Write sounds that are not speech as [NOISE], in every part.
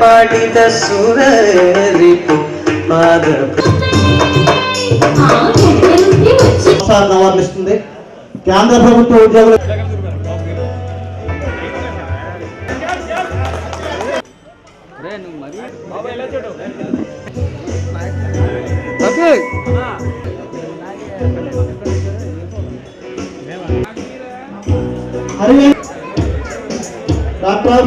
పాడిత సురరిపు పాద అవార్డునిస్తుంది కేంద్ర ప్రభుత్వ ఉద్యోగులు డాక్టర్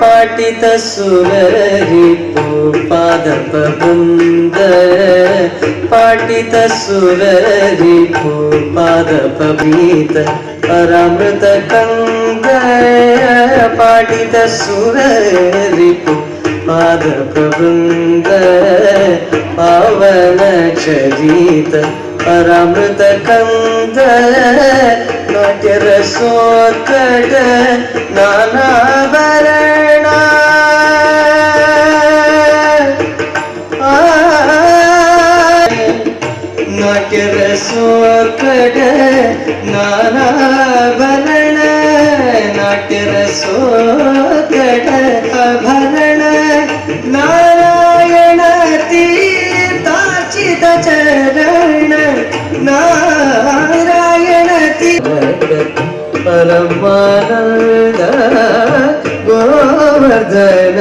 పాటిత సురరి పాదప బృంద పాటిత సురరి పాదప గీత పరామృత కంద పాటిత సురరి పాదప బృంద పావన క్షరీత పరామృత కంద నాట్య రసోత్కట గోవర్ధన.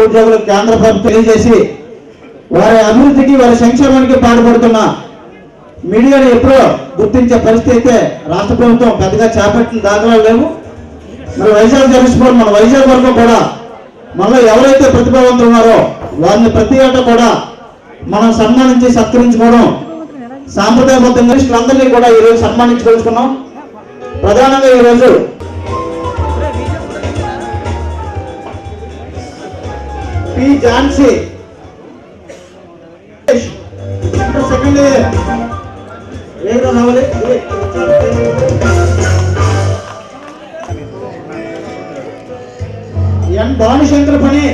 ఉద్యోగులకు కేంద్ర ప్రభుత్వం తెలియజేసి వారి అభివృద్ధికి వారి సంక్షేమానికి పాటుపడుతున్న మీడియాను ఎప్పుడో గుర్తించే పరిస్థితి అయితే రాష్ట్ర ప్రభుత్వం పెద్దగా చేపట్టిన దాఖలాలు లేవు. మరి వైజాగ్ జరిగిపోయి మన వైజాగ్ వరకు కూడా మనలో ఎవరైతే ప్రతిభావంతులు ఉన్నారో వారిని ప్రతి ఏటా కూడా మనం సన్మానించి సత్కరించుకోవడం సాంప్రదాయబద్ధంగా అందరినీ కూడా ఈరోజు సన్మానించుకోవచ్చుకున్నాం ప్రధానంగా ఈరోజు పి ఝాన్సీ. సెకండ్ ఇయర్ రావాలి. ఎన్ భానుశంకర్ పని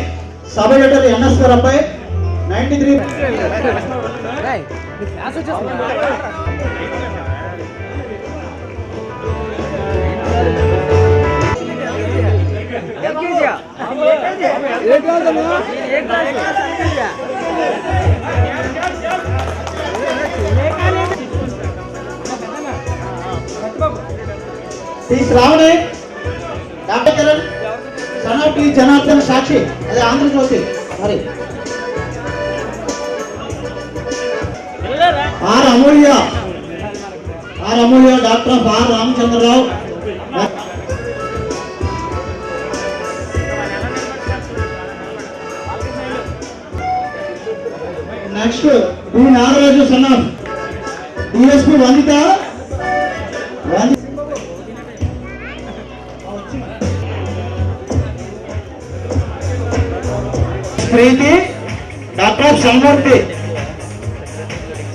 సభ లెటర్ ఎన్ఎస్ గారు అబ్బాయి. Ninety three. Shri Sravani doctor Kiran son of T Janardhan Sakshi అదే ఆంధ్రజ్యోతి మరి. R Amulya R Amulya doctor R Ramachandrarao. Next D Nagaraju son of DSP Vanditha వంది Preethi doctor of Sanmurthy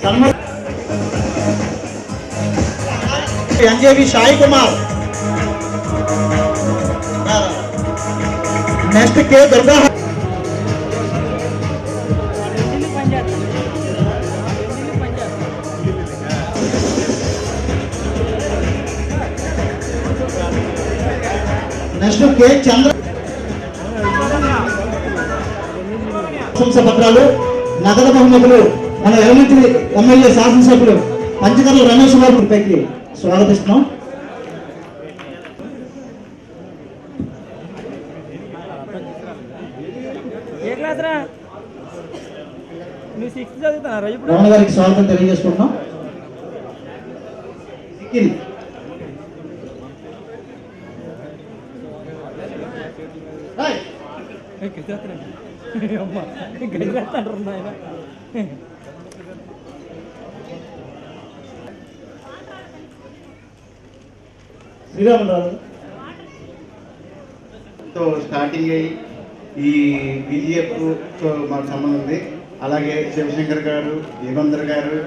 Sanmurthy NJV Sai Kumar next K Durga next K. చంద్ర పత్రాలు నగర బహుమతులు మన elementary MLA శాసనసభ్యులు పంచకర్ల రమేష్ బాబు పైకి స్వాగతిస్తున్నాం. రమణ గారికి స్వాగతం తెలియజేసుకుంటున్నాం. [LAUGHS] అమ్మా తో స్టార్టింగ్ అయ్యి ఈ బీజేపీ తో మాకు సంబంధం ఉంది. అలాగే శివశంకర్ గారు యుగంధర్ గారు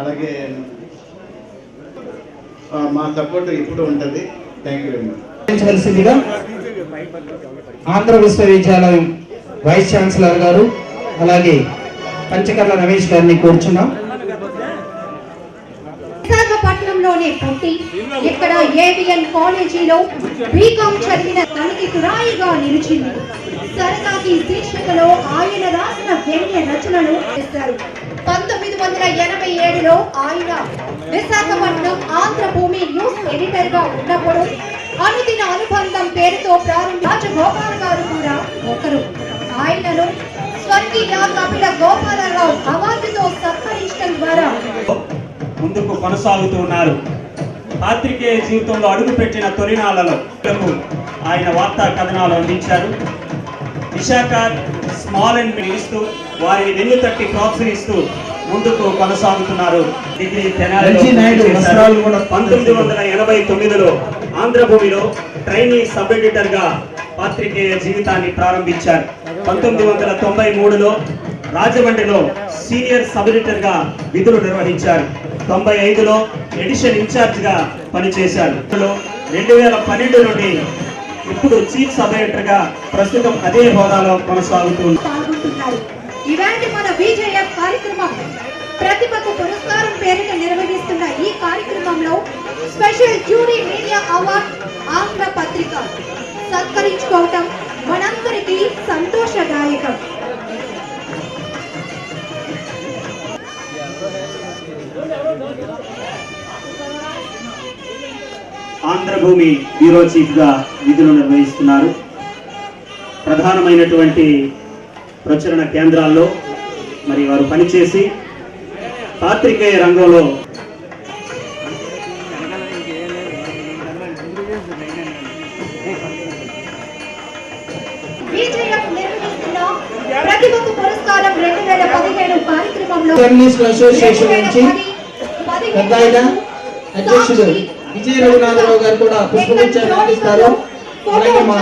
అలాగే మా సపోర్ట్ ఇప్పుడు ఉంటుంది. Thank you very much Andhra విశ్వవిద్యాలయం వైస్ ఛాన్సలర్ గారు అలాగే పంచకర్ల రమేష్ గారిని కోరుచున్నాం. విశాఖపట్నంలోనే పుట్టి ఇక్కడ ఏవిఎన్ కాలేజీలో బీకామ్ చదివిన తనకి తురాయిగా నిలిచింది. సరదాకి శీర్షికలో ఆయన రాసిన వ్యంగ్య రచనలు చేశారు. పంతొమ్మిది వందల ఎనభై ఏడులో ఆయన విశాఖపట్నం ఆంధ్రభూమి న్యూస్ ఎడిటర్గా ఉన్నప్పుడు అనుదిన అనుబంధం పేరుతో ప్రారంభ రాజగోపాల్ గారు కూడా ఒకరు. ఆయనను స్వర్గీయ కపిల గోపాలరావు అవార్డుతో సత్కరించడం ద్వారా ముందుకు కొనసాగుతూ ఉన్నారు. పాత్రికేయ జీవితంలో అడుగుపెట్టిన తొలినాళ్ళలో ఆయన వార్తా కథనాలు అందించారు. విశాఖ స్మాల్ అండ్ ఇస్తూ వారిని వెన్ను తట్టి ప్రోత్సహిస్తూ ముందుకు కొనసాగుతున్నారు. డిగ్రీ పంతొమ్మిది వందల ఎనభై తొమ్మిదిలో ఆంధ్రభూమిలో ట్రైనీ సబ్ ఎడిటర్గా పాత్రికేయ జీవితాన్ని ప్రారంభించారు. పంతొమ్మిది వందల తొంభై మూడులో రాజమండ్రిలో సీనియర్ సబ్ ఎడిటర్గా విధులు నిర్వహించారు. తొంభై ఐదులో ఎడిషన్ ఇన్ఛార్జ్గా పనిచేశారు. రెండు వేల పన్నెండు నుండి ఇప్పుడు చీఫ్ సబ్ ఎడిటర్గా ప్రస్తుతం అదే హోదాలో కొనసాగుతుంది. ఇలాంటి మన విజేఎఫ్ కార్యక్రమం ప్రతిభకు పురస్కారం పేరిట నిర్వహిస్తున్న ఈ కార్యక్రమంలో special jury media award Andhra Patrika సత్కరించుకోవటం మనందరికీ సంతోషదాయకం. ఆంధ్రభూమి బ్యూరో చీఫ్గా విధులు నిర్వహిస్తున్నారు. ప్రధానమైనటువంటి ప్రచురణ కేంద్రాల్లో మరి వారు పనిచేసి పాత్రికేయ రంగంలో కార్యక్రమంలో అసోసియేషన్ నుంచి పెద్ద ఆయన అధ్యక్షుడు విజయ రఘునాథరావు గారు కూడా పుష్పగుచ్చాన్ని అందిస్తారు. అలాగే మా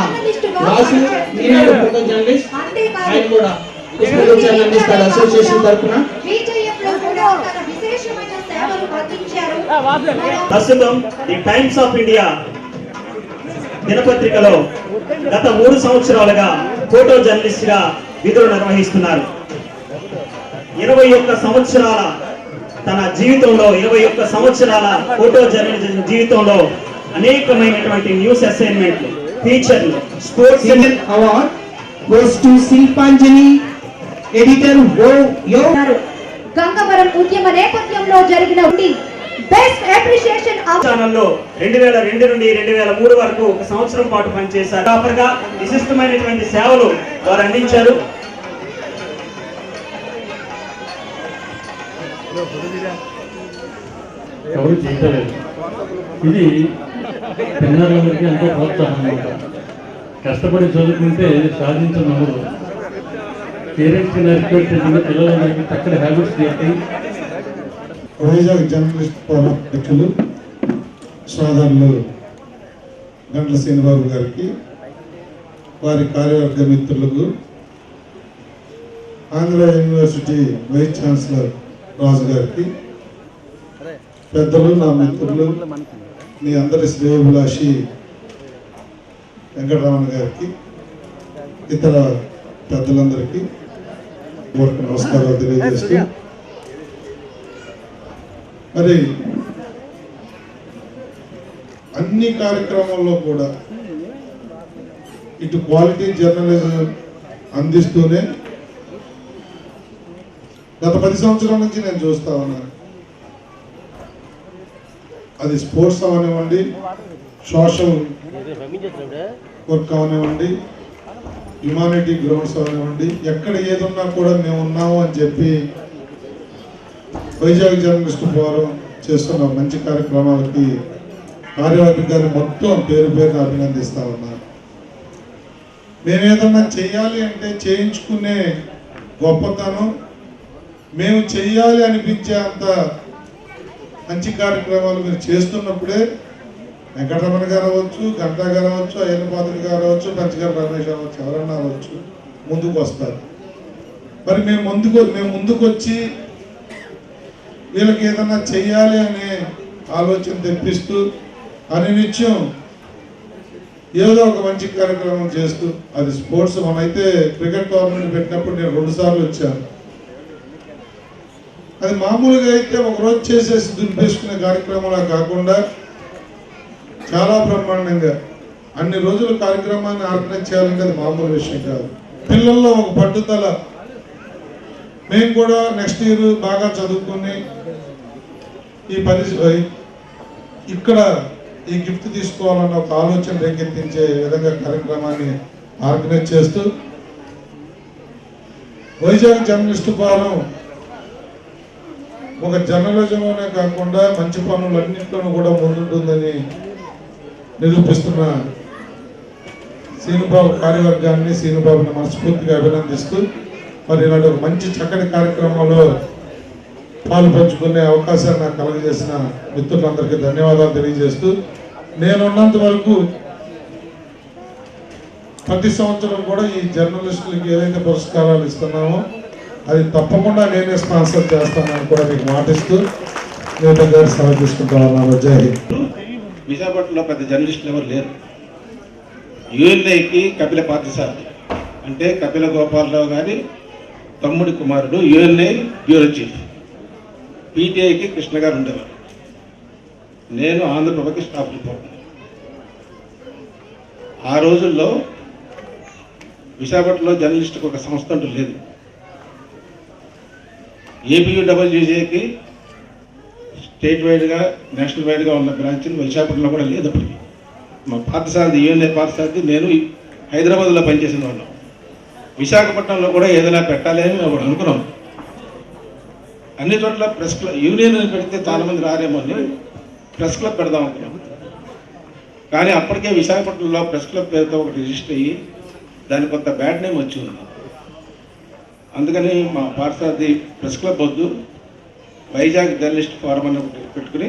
వాసు ఈనాడు ఫోటో జర్నలిస్ట్ ఆయన కూడా పుష్పగుచ్చాన్ని అందిస్తారు అసోసియేషన్ తరఫున. ప్రస్తుతం ది టైమ్స్ ఆఫ్ ఇండియా దినపత్రికలో గత మూడు సంవత్సరాలుగా ఫోటో జర్నలిస్ట్గా విధులు నిర్వహిస్తున్నారు. ఇరవై ఒక్క సంవత్సరాల తన జీవితంలో ఇరవై ఒక్క సంవత్సరాల ఫోటో జర్నలిజం జీవితంలో అనేకమైనటువంటి న్యూస్ అసైన్మెంట్లు ఫీచర్లు sports award goes to Shilpanjali editor ఓ యో ఉన్నారు. గంగవరం ఉద్యమ నేపథ్యంలో జరిగిన బెస్ట్ అప్రిషియేషన్ ఛానల్లో రెండు వేల రెండు నుండి రెండు వేల మూడు వరకు ఒక సంవత్సరం పాటు పనిచేశారు. ప్రాపర్గా విశిష్టమైనటువంటి సేవలు వారు అందించారు. ఎవరు చేయలేదు ఇది పిల్లలందరికీ ఎంతో ప్రోత్సాహం అన్నమాట. కష్టపడి చదువుకుంటే సాధించిన నమ్మరు పేరెంట్స్కి నేర్చుకుంటే పిల్లలందరికీ చక్కటి హ్యాబిట్స్ నేర్పి వైజాగ్ జర్నలిస్ట్ అధ్యక్షులు సోదరులు గంటల శ్రీనిబాబు గారికి వారి కార్యవర్గ మిత్రులకు Andhra university vice chancellor Raju గారికి పెద్దలు నా మిత్రులు మీ అందరి శ్రేయోభిలాషి వెంకటరమణ గారికి ఇతర పెద్దలందరికీ పూర్వక నమస్కారాలు తెలియజేస్తూ మరి అన్ని కార్యక్రమాల్లో కూడా ఇటు క్వాలిటీ జర్నలిజం అందిస్తూనే గత పది సంవత్సరాల నుంచి నేను చూస్తా ఉన్నాను అది స్పోర్ట్స్ అవనివ్వండి సోషల్ వర్క్ అవనివ్వండి హ్యుమానిటీ గ్రౌండ్స్ అవనివ్వండి ఎక్కడ ఏదున్నా కూడా మేము ఉన్నాము అని చెప్పి వైజాగ్ జర్నలిస్ట్ ఫోరం చేస్తున్న మంచి కార్యక్రమాలకి కార్యవర్గ మొత్తం పేరు పేరున అభినందిస్తా ఉన్నాను మేము ఏదన్నా చేయాలి అంటే చేయించుకునే గొప్పతనం మేము చెయ్యాలి అనిపించే అంత మంచి కార్యక్రమాలు మీరు చేస్తున్నప్పుడే వెంకటరమణ గారు అవ్వచ్చు గంటా గారు అవ్వచ్చు అయ్యన్న పాత్రుడు గారు అవ్వచ్చు పంచగారు రమేష్ అవ్వచ్చు ఎవరన్నా అవ్వచ్చు ముందుకు వస్తారు. మరి మేము ముందుకు మేము ముందుకు వచ్చి వీళ్ళకి ఏదన్నా చెయ్యాలి అనే ఆలోచన తెప్పిస్తూ అని నిత్యం ఏదో ఒక మంచి కార్యక్రమం చేస్తూ అది స్పోర్ట్స్ మనమైతే క్రికెట్ టోర్నమెంట్ పెట్టినప్పుడు నేను రెండుసార్లు వచ్చాను. అది మామూలుగా అయితే ఒకరోజు చేసేసి దులిపేసుకునే కార్యక్రమంలా కాకుండా చాలా బ్రహ్మాండంగా అన్ని రోజుల కార్యక్రమాన్ని ఆర్గనైజ్ చేయాలంటే అది మామూలు విషయం కాదు. పిల్లల్లో ఒక పట్టుదల. మేము కూడా నెక్స్ట్ ఇయర్ బాగా చదువుకొని ఈ పని ఇక్కడ ఈ గిఫ్ట్ తీసుకోవాలన్న ఒక ఆలోచన రేకెత్తించే విధంగా కార్యక్రమాన్ని ఆర్గనైజ్ చేస్తూ వైజాగ్ జర్నలిస్టు ఫారం ఒక జర్నలిజంలోనే కాకుండా మంచి పనులన్నింటిలోనూ కూడా ముందుంటుందని నిరూపిస్తున్న శ్రీనుబాబు కార్యవర్గాన్ని శ్రీనుబాబుని మనస్ఫూర్తిగా అభినందిస్తూ మరి ఇలాంటి ఒక మంచి చక్కటి కార్యక్రమంలో పాలు పంచుకునే అవకాశాన్ని నాకు కలగజేసిన మిత్రులందరికీ ధన్యవాదాలు తెలియజేస్తూ నేనున్నంత వరకు ప్రతి సంవత్సరం కూడా ఈ జర్నలిస్టులకి ఏదైతే పురస్కారాలు ఇస్తున్నామో అది తప్పకుండా నేనే స్పాన్సర్ చేస్తానని కూడా మీకు మాటిస్తూ నేత గారు సెలవు జై విశాఖపట్నంలో పెద్ద జర్నలిస్టులు ఎవరు లేరు. యుఎన్ఐకి కపిల పార్థసారథి. అంటే కపిల గోపాలరావు గారి తమ్ముడి కుమారుడు యుఎన్ఐ బ్యూరో చీఫ్. పీటీఐకి కృష్ణ గారు ఉండేవారు. నేను ఆంధ్రప్రభకి స్టాఫ్ రిపోర్ట్ ఆ రోజుల్లో విశాఖపట్నంలో జర్నలిస్టుకు ఒక సంస్థ అంటూ లేదు. ఏపీడబ్ల్యూజేకి స్టేట్ వైడ్గా నేషనల్ వైడ్గా ఉన్న బ్రాంచ్లు విశాఖపట్నంలో కూడా లేదు అప్పటికి. మా పాఠశాలది యూఎన్ఏ పాఠశాలది? నేను హైదరాబాద్లో పనిచేసిన వాళ్ళం. విశాఖపట్నంలో కూడా ఏదైనా పెట్టాలి అని మేము అప్పుడు అనుకున్నాం. అన్ని చోట్ల ప్రెస్ క్లబ్ యూనియన్ పెడితే చాలామంది రారేమో అని ప్రెస్ క్లబ్ పెడదాం అనుకున్నాం. కానీ అప్పటికే విశాఖపట్నంలో ప్రెస్ క్లబ్ పేరుతో ఒకటి రిజిస్టర్ అయ్యి దానికి కొంత బ్యాడ్ నేమ్ వచ్చి ఉన్నాం అందుకని మా భారతది ప్రెస్ క్లబ్ వద్దు. వైజాగ్ జర్నలిస్ట్ ఫారం అని ఒకటి పెట్టుకుని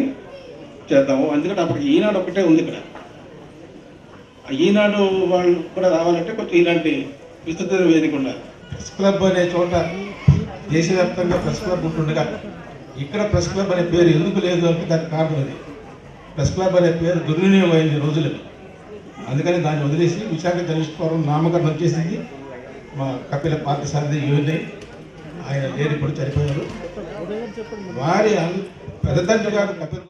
చేద్దాము. ఎందుకంటే అప్పుడు ఈనాడు ఒకటే ఉంది ఇక్కడ. ఈనాడు వాళ్ళు కూడా రావాలంటే కొంచెం ఇలాంటి విస్తృత వేదిక ఉండాలి. ప్రెస్ క్లబ్ అనే చోట దేశవ్యాప్తంగా ప్రెస్ క్లబ్ ఉంటుండగా ఇక్కడ ప్రెస్ క్లబ్ అనే పేరు ఎందుకు లేదు అంటే దానికి కారణం అది. ప్రెస్ క్లబ్ అనే పేరు దుర్వినియోగం అయింది రోజులకు. అందుకని దాన్ని వదిలేసి విశాఖ జర్నలిస్ట్ ఫోరం నామకరణం చేసింది. మా కపిల పార్థసారథి యువని ఆయన లేని ఇప్పుడు చనిపోయారు. వారి అన్- పెద్ద తండ్రి గారు కపిల